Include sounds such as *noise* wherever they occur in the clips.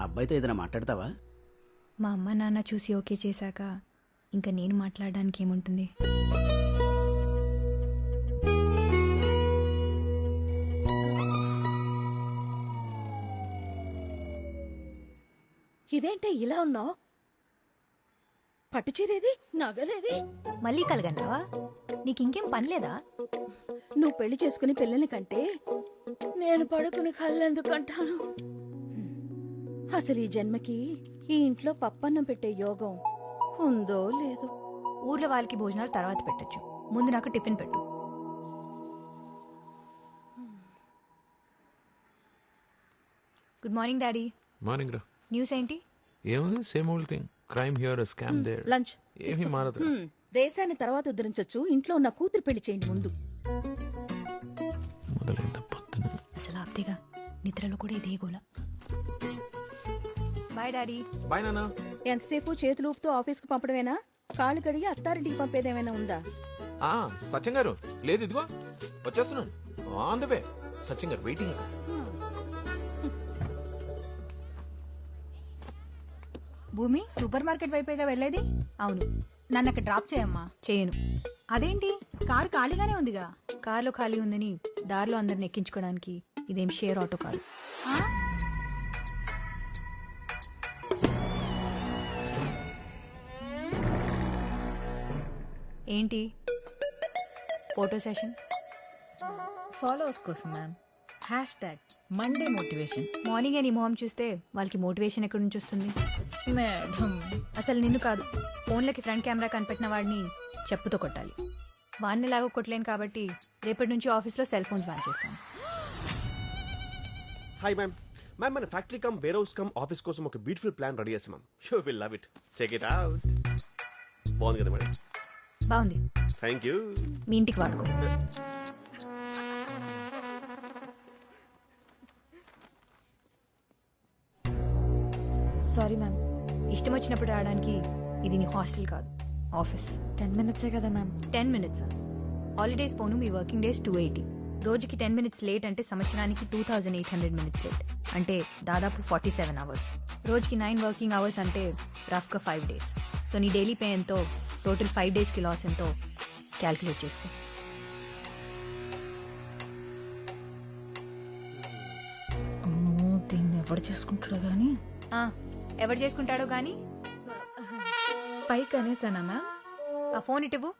అబ్బాయితో ఏదైనా మాట్లాడతావా? మా అమ్మ నాన్న చూసి ఓకే చేశాక ఇంకా నేను మాట్లాడడానికి ఏముంటుంది? ఇదేంటే ఇలా ఉన్నావు? పట్టుచీరేది? నగలేవి మళ్ళీ కలగన్నావా నీకు ఇంకేం పని లేదా? నువ్వు పెళ్ళి చేసుకుని పిల్లల్ని కంటే నేను పడుకుని కళ్ళెందుకంటాను అసలు ఈ జన్మకి ఈ ఇంట్లో పప్పన్నం పెట్టే యోగం ఉందో లేదో. ఊర్లో వాళ్ళకి భోజనాలు తర్వాత పెట్టొచ్చు. ముందు నాకు టిఫిన్ పెట్టు. Good morning daddy. మార్నింగ్ రా. న్యూస్ ఏంటి? ఏముంది? Same old thing. Crime here scam there. Lunch. ఏమీ మారదు దేశాన్ని తర్వాత ఉద్ధరించొచ్చు. ఇంట్లో ఉన్న కూతురు పెళ్ళి చేయండి ముందు. మొదలైంది పొద్దున అసలు ఆప్తేగా. నిద్రలో కూడా ఇదే గోల. బాయ్ డాడీ బాయ్ నాన్న ఎంతసేపు చేతులు ఊపుతూ ఆఫీస్కి పంపడమేనా? కాళ్ళు కడిగి అత్తారింటికి పంపేదేమైనా ఉందా? ఆ సత్యం గారు. లేదు ఇదిగో. వచ్చేస్తున్నాను ఆన్ ద వే సత్యం గారు వెయిటింగ్ భూమి సూపర్ మార్కెట్ వైపేగా వెళ్ళేది? అవును. నన్ను అక్కడ డ్రాప్ చేయమ్మా. చేయను. అదేంటి? కారు ఖాళీగానే ఉందిగా? కార్లో ఖాళీ ఉందని దారిలో అందరిని ఎక్కించుకోవడానికి ఇదేం షేర్ ఆటో కాదు ఏంటి? Photo session? ఫాలోవర్స్ కోసం ma'am hash tag Monday motivation morning నీ మొహం చూస్తే వాళ్ళకి మోటివేషన్ ఎక్కడి నుంచి వస్తుంది? మేడం. అసలు నిన్ను కాదు. ఫోన్లకి ఫ్రంట్ కెమెరా కనిపెట్టిన వాడిని చెప్పుతో కొట్టాలి. వాడిని లాగా కొట్టలేను కాబట్టి రేపటి నుంచి ఆఫీస్లో సెల్ ఫోన్స్ బ్యాన్ చేస్తాను. హాయ్ మ్యామ్ మ్యామ్ మన factory cum warehouse cum office కోసం ఒక బ్యూటిఫుల్ ప్లాన్ రెడీ చేసాం ma'am you will love it check it out బాగుంది కదా మేడం. బాగుంది. థ్యాంక్ యూ మీ ఇంటికి వాడుకో. Sorry ma'am. ఇష్టం వచ్చినప్పుడు రావడానికి ఇది నీ హాస్టల్ కాదు ఆఫీస్. టెన్ మినిట్సే కదా మ్యామ్. టెన్ మినిట్స్ హాలిడేస్ పోను మీ వర్కింగ్ డేస్ టూ ఎయిటీ. రోజుకి టెన్ మినిట్స్ లేట్ అంటే సంవత్సరానికి two thousand eight hundred minutes late. అంటే దాదాపు ఫార్టీ సెవెన్ అవర్స్. రోజుకి నైన్ వర్కింగ్ అవర్స్ అంటే రఫ్గా ఫైవ్ డేస్. సో నీ డైలీ పే ఎంతో? టోటల్ ఫైవ్ డేస్కి లాస్ ఎంతో? క్యాల్కులేట్ చేసుకో. అమ్మో దీన్ని ఎవడు చేసుకుంటాడు కానీ ఆ, ఎవరు చేసుకుంటాడో గానీ? పైకి అనేసానా మ్యామ్? ఆ ఫోన్ ఇటు ఇవ్వు.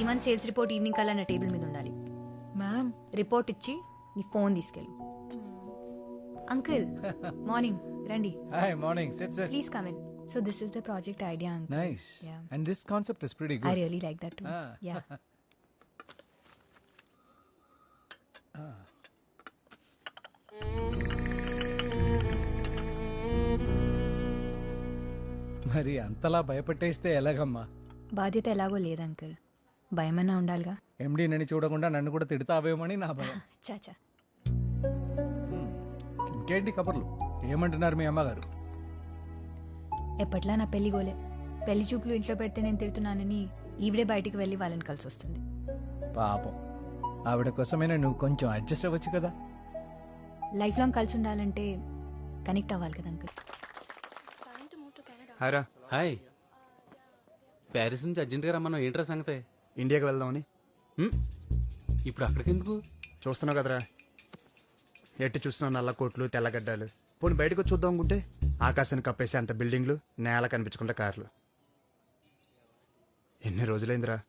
ఈ మంత్ సేల్స్ రిపోర్ట్ ఈవినింగ్ కల్లా నా టేబుల్ మీద ఉండాలి. మ్యామ్? రిపోర్ట్ ఇచ్చి నీ ఫోన్ తీసుకెళ్ళు. అంకుల్ మార్నింగ్ *laughs* రండి Hi, morning. Sit, sit. Please come in so this is the project idea uncle. Yeah. And this concept is pretty I good. Really like that Ah. Yeah *laughs* మరి అంతలా భయపెట్టేస్తే ఎలాగమ్మా బాధ్యత ఎలాగో లేదు uncle భయమన్నా ఉండాలిగా ఎండి నన్ను చూడకుండా నన్ను కూడా తిడతావేమని నా భయం *laughs* చాచా ఇంకేంటి కబుర్లు? ఏమంటున్నారు మీ అమ్మగారు? ఎప్పట్లా నా పెళ్ళి గోలే? పెళ్ళి చూపులు ఇంట్లో పెడితే నేను తిడుతున్నానని ఈవిడే బయటికి వెళ్ళి వాళ్ళని కలిసి వస్తుంది పాపం. ఆవిడ కోసమైనా నువ్వు కొంచెం అడ్జస్ట్ అవ్వచ్చు కదా? లైఫ్ లాంగ్ కలిసి ఉండాలంటే కనెక్ట్ అవ్వాలి కదా అంకుల్. హాయ్రా హాయ్. ప్యారిస్ నుంచి అర్జెంట్గా రమ్మన్నావు. ఏంట్రా సంగతే? ఇండియాకి వెళ్దామని. హ్మ్? ఇప్పుడు అక్కడికి ఎందుకు చూస్తున్నావు కదరా. ఎట్టి చూస్తున్నావు నల్ల కోట్లు తెల్లగడ్డలు. పోనీ బయటకు వచ్చి చూద్దాం అనుకుంటే? ఆకాశాన్ని కప్పేసే అంత బిల్డింగ్లు నేల కనిపించకుండా కార్లు. ఎన్ని రోజులైందిరా?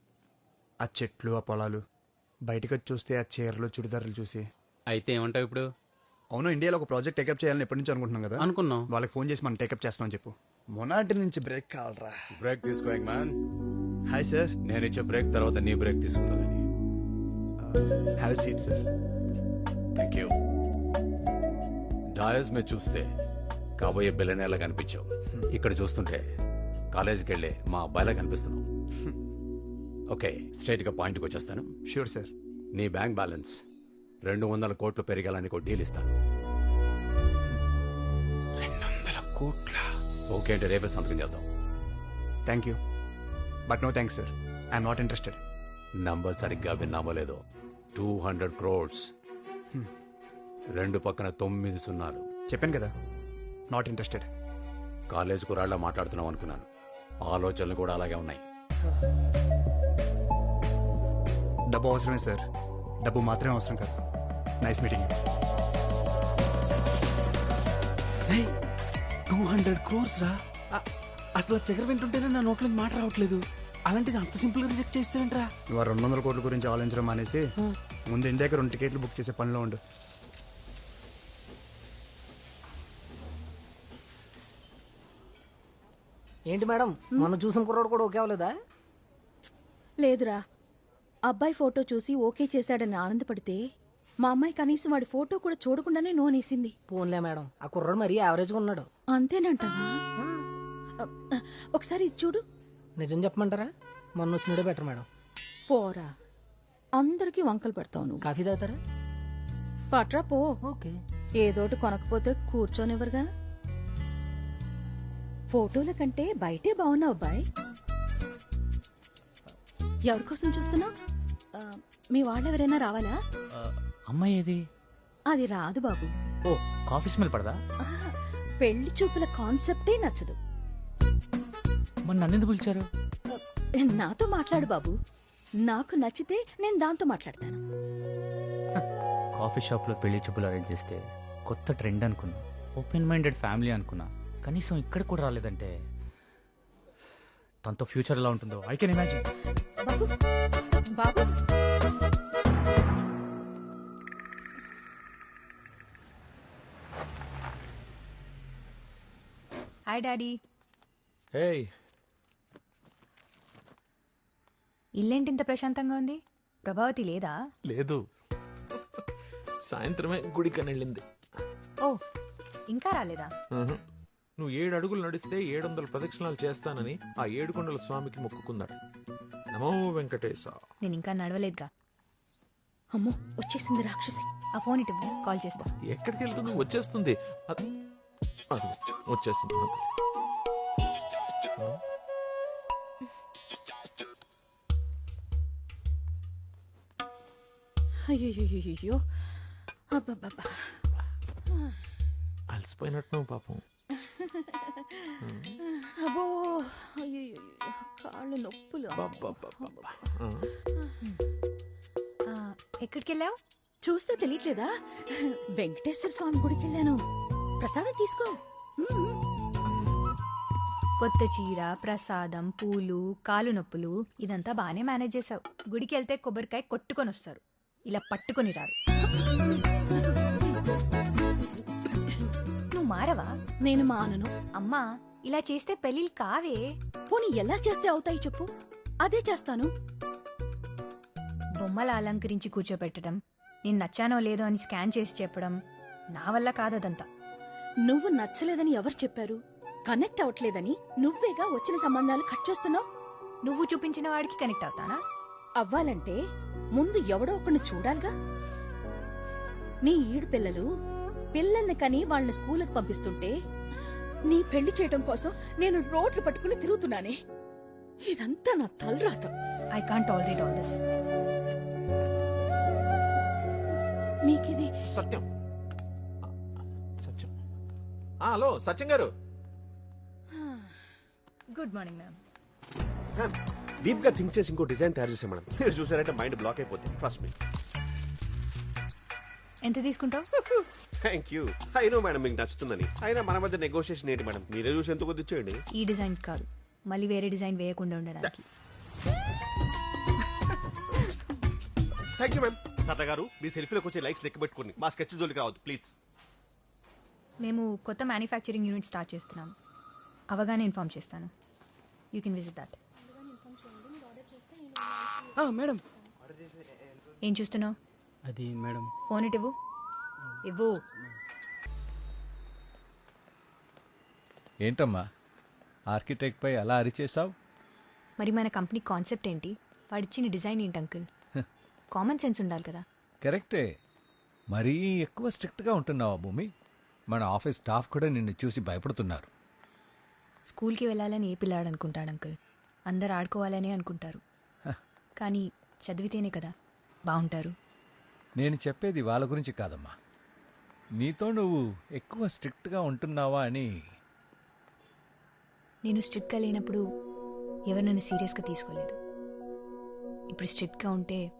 ఆ చెట్లు ఆ పొలాలు. బయటకు వచ్చి చూస్తే ఆ చీరలు చుడిదారులు చూసి. అయితే ఏమంటావు ఇప్పుడు? అవును ఇండియాలో ఒక ప్రాజెక్ట్ టేకప్ చేయాలని ఎప్పటి నుంచి అనుకుంటున్నాం కదా? అనుకున్నాం. వాళ్ళకి ఫోన్ చేసి మనం టేకప్ చేస్తామని చెప్పు. మొనాటి నుంచి బ్రేక్ కావాలరా. బ్రేక్ తీసుకో మ్యాన్ హాయ్ సార్. నేను ఇచ్చే బ్రేక్ తర్వాత నీ బ్రేక్ తీసుకుందాం కానీ have seat sir thank you dais మీద చూస్తే కాబోయే బిల్లనేలా కనిపించావు. ఇక్కడ చూస్తుంటే కాలేజీకి వెళ్ళే మా అబ్బాయిలా కనిపిస్తున్నావు. ఓకే స్ట్రైట్గా పాయింట్కి వచ్చేస్తాను. షూర్ సార్ నీ బ్యాంక్ బ్యాలెన్స్ రెండు వందల కోట్లు పెరిగాలని ఒక డీల్ ఇస్తాను. రెండు వందల కోట్ల? ఓకే అంటే రేపే సంతకం చేద్దాం. Thank you but no thanks sir I'm not interested number సరిగ్గా విన్నామో లేదో. Two hundred crores. రెండు పక్కన తొమ్మిది సున్నాలు. చెప్పాను కదా నాట్ ఇంట్రెస్టెడ్ కాలేజ్ కురాళ్ళ మాట్లాడుతున్నాం అనుకున్నాను. ఆలోచనలు కూడా అలాగే ఉన్నాయి. డబ్బు అవసరమే సార్. డబ్బు మాత్రమే అవసరం కాదు. Nice meeting two hundred crores రా. అసలు ఫిగర్ వింటుంటేనే నా నోట్లో మాట రావట్లేదు. అలాంటిది అంత సింపుల్గా రిజెక్ట్ చేస్తావేంట్రా నువ్వు రెండు వందల కోట్ల గురించి ఆలోచించడం మానేసి ముందు ఇండియాకి రెండు టికెట్లు బుక్ చేసే పనిలో ఉండు. ఏంటి మేడం? మొన్న చూసిన కుర్రాడు కూడా ఓకే అవ్వలేదా? లేదురా. అబ్బాయి ఫోటో చూసి ఓకే చేశాడని ఆనందపడితే మా అమ్మాయి కనీసం వాడి ఫోటో కూడా చూడకుండానే నోనేసింది పోన్లే మేడం. ఆ కుర్రాడు మరీ యావరేజ్గా ఉన్నాడు అంతేనంటావా ఒకసారి ఇది చూడు. నిజం చెప్పమంటారా? మొన్న వచ్చినడే బెటర్ మేడం. పోరా. అందరికీ వంకలు పెడతావు నువ్వు. కాఫీ తాగుతారా? పట్రా పో. ఓకే. ఏదోటి కొనకపోతే కూర్చోనివ్వరుగా. ఫోటోల కంటే బయటే బాగున్నావు అబ్బాయి. ఎవరి కోసం చూస్తున్నావు? మీ వాళ్ళెవరైనా రావాలా? అమ్మాయి ఏది? అది రాదు బాబు. ఓ కాఫీ స్మెల్ పడదా? ఆహా, పెళ్ళి చూపుల కాన్సెప్టే నచ్చదు. మరి నన్ను ఎందుకు పిలిచారు? నాతో మాట్లాడు బాబు. నాకు నచ్చితే నేను దాంతో మాట్లాడతాను. కాఫీ షాప్లో పెళ్ళి చూపులు అరేంజ్ చేస్తే కొత్త ట్రెండ్ అనుకున్నా. ఓపెన్ మైండెడ్ ఫ్యామిలీ అనుకున్నా. కనీసం ఇక్కడ కూడా రాలేదంటే తనతో ఫ్యూచర్ ఎలా ఉంటుందో ఐ కెన్ ఇమాజిన్ బాబు బాబు. Hi daddy. హే ఇల్లేంటి ఇంత ప్రశాంతంగా ఉంది? ప్రభావతి లేదా? లేదు. సాయంత్రమే గుడికని వెళ్ళింది. ఓ ఇంకా రాలేదా. నువ్వు ఏడు అడుగులు నడిస్తే ఏడు వందల ప్రదక్షిణాలు చేస్తానని ఆ ఏడుకొండల స్వామికి మొక్కుకున్నాడు. నమో వెంకటేశ. నేను ఇంకా నడవలేదుగా అమ్మో వచ్చేసింది రాక్షసి. ఆ ఫోన్ ఇటు కాల్ చేస్తా. ఎక్కడికి వెళ్తుంది? వచ్చేస్తుంది. అ- అది వచ్చేసింది అయ్యో అబ్బబ్బబ్బా. అలసిపోయినట్టు పాపం. *laughs* అబ్బో అయ్యో కాళ్ళు నొప్పులు. ఎక్కడికి వెళ్ళావు చూస్తే తెలియట్లేదా? వెంకటేశ్వర స్వామి గుడికి వెళ్ళాను ప్రసాదం తీసుకో. కొత్త చీర ప్రసాదం పూలు కాలు నొప్పులు ఇదంతా బాగానే మేనేజ్ చేసావు గుడికి వెళ్తే కొబ్బరికాయ కొట్టుకొని వస్తారు ఇలా పట్టుకొని రారు. నువ్వు మారవా? నేను మానను. అమ్మా ఇలా చేస్తే పెళ్ళిళ్ళు కావే. పోనీ ఎలా చేస్తే అవుతాయి చెప్పు. అదే చేస్తాను. బొమ్మల అలంకరించి కూర్చోపెట్టడం నేను నచ్చానో లేదో అని స్కాన్ చేసి చెప్పడం నా వల్ల కాదదంతా. నువ్వు నచ్చలేదని ఎవరు చెప్పారు? కనెక్ట్ అవ్వట్లేదని నువ్వేగా వచ్చిన సంబంధాలు కట్ చేస్తున్నావు? నువ్వు చూపించిన వాడికి కనెక్ట్ అవుతానా? అవ్వాలంటే ముందు ఎవడో ఒకరిని చూడాలిగా? నీ ఈడు పిల్లలు పిల్లల్ని కని వాళ్ళని స్కూలుకి పంపిస్తుంటే నీ పెళ్ళి చేయడం కోసం నేను రోడ్లు పట్టుకుని తిరుగుతున్నానే. ఇదంతా నా తలరాత. I can't tolerate all this మీకిది. Satyam. Satyam. Hello Satyam garu. Good morning ma'am ma'am డీప్గా థింక్ చేసి ఇంకో డిజైన్ తయారు చేసాం మేడం మీరు చూసారంటే మైండ్ బ్లాక్ అయిపోతుంది ట్రస్ట్ మీ ఎంత తీసుకుంటావు? *laughs* థ్యాంక్ యూ అయినో మేడం మీకు నచ్చుతుందని. అయినా మన మధ్య నెగోషియేషన్ ఏంటి మేడం? మీరే చూసి ఎంత కొద్ది ఇచ్చేయండి. ఈ డిజైన్ కాదు. మళ్ళీ వేరే డిజైన్ వేయకుండా ఉండడానికి. థ్యాంక్ యూ మ్యామ్ సరదా గారు మీ సెల్ఫీలోకి వచ్చే లైక్స్ లెక్క పెట్టుకోండి. మా స్కెచ్ జోలికి రావద్దు ప్లీజ్ మేము కొత్త మ్యానుఫ్యాక్చరింగ్ యూనిట్ స్టార్ట్ చేస్తున్నాం. అవగానే ఇన్ఫార్మ్ చేస్తాను. You can visit that madam. ఏం చూస్తున్నావు? అది మేడం. ఫోన్ ఇటు ఇవ్వు. ఇవ్వు. ఏంటమ్మా? ఆర్కిటెక్ట్ పై అలా అరిచేసావు మరి మన కంపెనీ కాన్సెప్ట్ ఏంటి? వాడిచ్చిన డిజైన్ ఏంటి అంకుల్? *laughs* కామన్ సెన్స్ ఉండాలి కదా. కరెక్టే. మరీ ఎక్కువ స్ట్రిక్ట్గా ఉంటున్నావా భూమి? మన ఆఫీస్ స్టాఫ్ కూడా నిన్ను చూసి భయపడుతున్నారు. స్కూల్కి వెళ్ళాలని ఏ పిల్లాడు అనుకుంటాడు అంకుల్? అందరు ఆడుకోవాలని అనుకుంటారు. కానీ చదివితేనే కదా బాగుంటారు. నేను చెప్పేది వాళ్ళ గురించి కాదమ్మా. నీతో నువ్వు ఎక్కువ స్ట్రిక్ట్గా ఉంటున్నావా అని నేను స్ట్రిక్ట్గా లేనప్పుడు ఎవరు నన్ను సీరియస్గా తీసుకోలేదు. ఇప్పుడు స్ట్రిక్ట్గా ఉంటే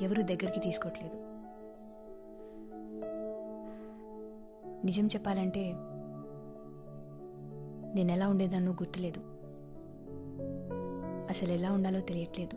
ఎవరు దగ్గరికి తీసుకోవట్లేదు నిజం చెప్పాలంటే నేను ఎలా ఉండేదాన్నో గుర్తులేదు. అసలు ఎలా ఉండాలో తెలియట్లేదు.